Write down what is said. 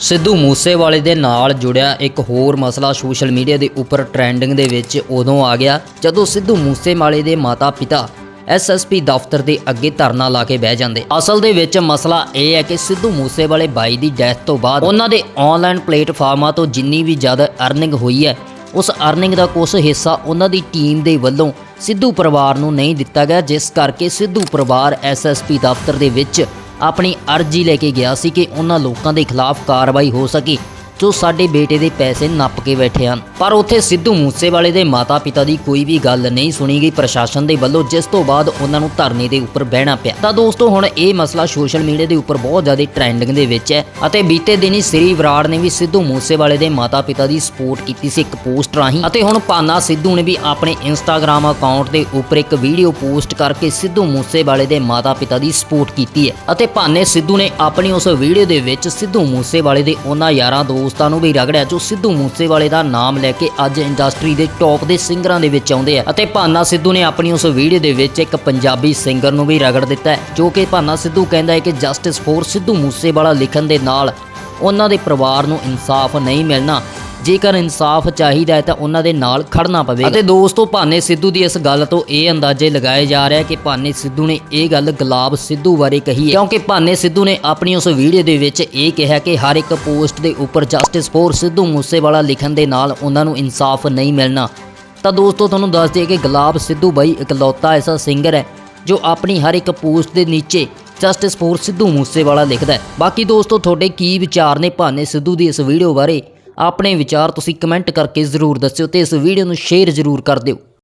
ਸਿੱਧੂ ਮੂਸੇਵਾਲੇ ਦੇ ਨਾਲ ਜੁੜਿਆ ਇੱਕ ਹੋਰ ਮਸਲਾ ਸੋਸ਼ਲ ਮੀਡੀਆ ਦੇ ਉੱਪਰ ਟ੍ਰੈਂਡਿੰਗ ਦੇ ਵਿੱਚ ਉਦੋਂ ਆ ਗਿਆ, ਜਦੋਂ ਸਿੱਧੂ ਮੂਸੇਵਾਲੇ ਦੇ ਮਾਤਾ-ਪਿਤਾ ਐਸਐਸਪੀ ਦਫ਼ਤਰ ਦੇ ਅੱਗੇ ਧਰਨਾ ਲਾ ਕੇ ਬਹਿ ਜਾਂਦੇ। ਅਸਲ ਦੇ ਵਿੱਚ ਮਸਲਾ ਇਹ ਹੈ ਕਿ ਸਿੱਧੂ ਮੂਸੇਵਾਲੇ ਬਾਈ ਦੀ ਡੈਥ ਤੋਂ ਬਾਅਦ ਉਹਨਾਂ ਦੇ ਆਨਲਾਈਨ ਪਲੇਟਫਾਰਮਾਂ ਤੋਂ ਜਿੰਨੀ ਵੀ ਜ਼ਿਆਦਾ ਅਰਨਿੰਗ ਹੋਈ ਹੈ, ਉਸ ਅਰਨਿੰਗ ਦਾ ਕੁਝ ਹਿੱਸਾ ਉਹਨਾਂ ਦੀ ਟੀਮ ਦੇ ਵੱਲੋਂ ਸਿੱਧੂ ਪਰਿਵਾਰ ਨੂੰ ਨਹੀਂ ਦਿੱਤਾ ਗਿਆ, ਜਿਸ ਕਰਕੇ ਸਿੱਧੂ ਪਰਿਵਾਰ ਐਸਐਸਪੀ ਦਫ਼ਤਰ ਦੇ ਵਿੱਚ ਆਪਣੀ ਅਰਜ਼ੀ ਲੈ ਕੇ ਗਿਆ ਸੀ ਕਿ ਉਹਨਾਂ ਲੋਕਾਂ ਦੇ ਖਿਲਾਫ ਕਾਰਵਾਈ ਹੋ ਸਕੇ, ਜੋ ਸਾਡੇ ਬੇਟੇ ਦੇ ਪੈਸੇ ਨੱਪ ਕੇ ਬੈਠੇ ਹਨ। ਪਰ ਉੱਥੇ ਸਿੱਧੂ ਮੂਸੇਵਾਲੇ ਦੇ ਮਾਤਾ-ਪਿਤਾ ਦੀ ਕੋਈ ਵੀ ਗੱਲ ਨਹੀਂ ਸੁਣੀ ਗਈ। ਪ੍ਰਸ਼ਾਸਨ ਦੇ ਵੱਲੋਂ ਜਿਸ ਤੋਂ ਬਾਅਦ ਉਹਨਾਂ ਨੂੰ ਧਰਨੇ ਦੇ ਉੱਪਰ ਬਹਿਣਾ ਪਿਆ। ਤਾਂ ਦੋਸਤੋ, ਹੁਣ ਇਹ ਮਸਲਾ ਸੋਸ਼ਲ ਮੀਡੀਆ ਦੇ ਉੱਪਰ ਬਹੁਤ ਜ਼ਿਆਦਾ ਟ੍ਰੈਂਡਿੰਗ ਦੇ ਵਿੱਚ ਹੈ ਅਤੇ ਬੀਤੇ ਦਿਨੀ ਸ੍ਰੀ ਬਰਾੜ ਨੇ ਵੀ ਸਿੱਧੂ ਮੂਸੇਵਾਲੇ ਦੇ ਮਾਤਾ-ਪਿਤਾ ਦੀ ਸਪੋਰਟ ਕੀਤੀ ਸੀ ਇੱਕ ਪੋਸਟ ਰਾਹੀਂ। ਅਤੇ ਹੁਣ ਪਾਨਾ ਸਿੱਧੂ ਨੇ ਵੀ ਆਪਣੇ ਇੰਸਟਾਗ੍ਰam ਅਕਾਊਂਟ ਦੇ ਉੱਪਰ ਇੱਕ ਵੀਡੀਓ ਪੋਸਟ ਕਰਕੇ ਸਿੱਧੂ ਮੂਸੇਵਾਲੇ ਦੇ ਮਾਤਾ-ਪਿਤਾ ਦੀ ਸਪੋਰਟ ਕੀਤੀ ਹੈ। ਅਤੇ ਭਾਨੇ ਸਿੱਧੂ ਨੇ ਆਪਣੀ ਉਸ ਵੀਡੀਓ ਦੇ ਵਿੱਚ ਸਿੱਧੂ ਮੂਸੇਵਾਲੇ ਦੇ ਉਹਨਾਂ ਯਾਰਾਂ ਦੋਸਤਾਂ ਨੂੰ ਵੀ ਰਗੜਿਆ, ਜੋ ਸਿੱਧੂ ਮੂਸੇਵਾਲੇ ਦਾ ਨਾਮ ਲੈ ਲੈ ਕੇ ਅੱਜ ਇੰਡਸਟਰੀ ਦੇ ਟੌਪ ਦੇ ਸਿੰਗਰਾਂ ਦੇ ਵਿੱਚ ਆਉਂਦੇ ਆ। ਅਤੇ ਭਾਨਾ ਸਿੱਧੂ ਨੇ ਆਪਣੀ ਉਸ ਵੀਡੀਓ ਦੇ ਵਿੱਚ ਇੱਕ ਪੰਜਾਬੀ ਸਿੰਗਰ ਨੂੰ ਵੀ ਰਗੜ ਦਿੱਤਾ ਹੈ, ਜੋ ਕਿ ਭਾਨਾ ਸਿੱਧੂ ਕਹਿੰਦਾ ਹੈ ਕਿ ਜਸਟਿਸ ਫੋਰ ਸਿੱਧੂ ਮੂਸੇਵਾਲਾ ਲਿਖਣ ਦੇ ਨਾਲ ਉਹਨਾਂ ਦੇ ਪਰਿਵਾਰ ਨੂੰ ਇਨਸਾਫ ਨਹੀਂ ਮਿਲਣਾ। ਜੇਕਰ ਇਨਸਾਫ ਚਾਹੀਦਾ ਹੈ ਤਾਂ ਉਹਨਾਂ ਦੇ ਨਾਲ ਖੜਨਾ ਪਵੇਗਾ। ਅਤੇ ਦੋਸਤੋ, ਭਾਨੇ ਸਿੱਧੂ ਦੀ ਇਸ ਗੱਲ ਤੋਂ ਇਹ ਅੰਦਾਜ਼ੇ ਲਗਾਏ ਜਾ ਰਿਹਾ ਕਿ ਭਾਨੇ ਸਿੱਧੂ ਨੇ ਇਹ ਗੱਲ ਗੁਲਾਬ ਸਿੱਧੂ ਬਾਰੇ ਕਹੀ ਹੈ। ਕਿਉਂਕਿ ਭਾਨੇ ਸਿੱਧੂ ਨੇ ਆਪਣੀ ਉਸ ਵੀਡੀਓ ਦੇ ਵਿੱਚ ਇਹ ਕਿਹਾ ਕਿ ਹਰ ਇੱਕ ਪੋਸਟ ਦੇ ਉੱਪਰ ਜਸਟਿਸ ਫੋਰ ਸਿੱਧੂ ਮੂਸੇਵਾਲਾ ਲਿਖਣ ਦੇ ਨਾਲ ਉਹਨਾਂ ਨੂੰ ਇਨਸਾਫ ਨਹੀਂ ਮਿਲਣਾ। ਤਾਂ ਦੋਸਤੋ, ਤੁਹਾਨੂੰ ਦੱਸ ਦਈਏ ਕਿ ਗੁਲਾਬ ਸਿੱਧੂ ਬਾਈ ਇਕਲੌਤਾ ਐਸਾ ਸਿੰਗਰ ਹੈ ਜੋ ਆਪਣੀ ਹਰ ਇੱਕ ਪੋਸਟ ਦੇ ਨੀਚੇ ਜਸਟਿਸ ਫੋਰ ਸਿੱਧੂ ਮੂਸੇਵਾਲਾ ਲਿਖਦਾ ਹੈ। ਬਾਕੀ ਦੋਸਤੋ, ਤੁਹਾਡੇ ਕੀ ਵਿਚਾਰ ਨੇ ਭਾਨੇ ਸਿੱਧੂ ਦੀ ਇਸ ਵੀਡੀਓ ਬਾਰੇ? ਆਪਣੇ ਵਿਚਾਰ ਤੁਸੀਂ ਕਮੈਂਟ ਕਰਕੇ ਜ਼ਰੂਰ ਦੱਸਿਓ ਤੇ ਇਸ ਵੀਡੀਓ ਨੂੰ ਸ਼ੇਅਰ ਜ਼ਰੂਰ ਕਰ ਦਿਓ।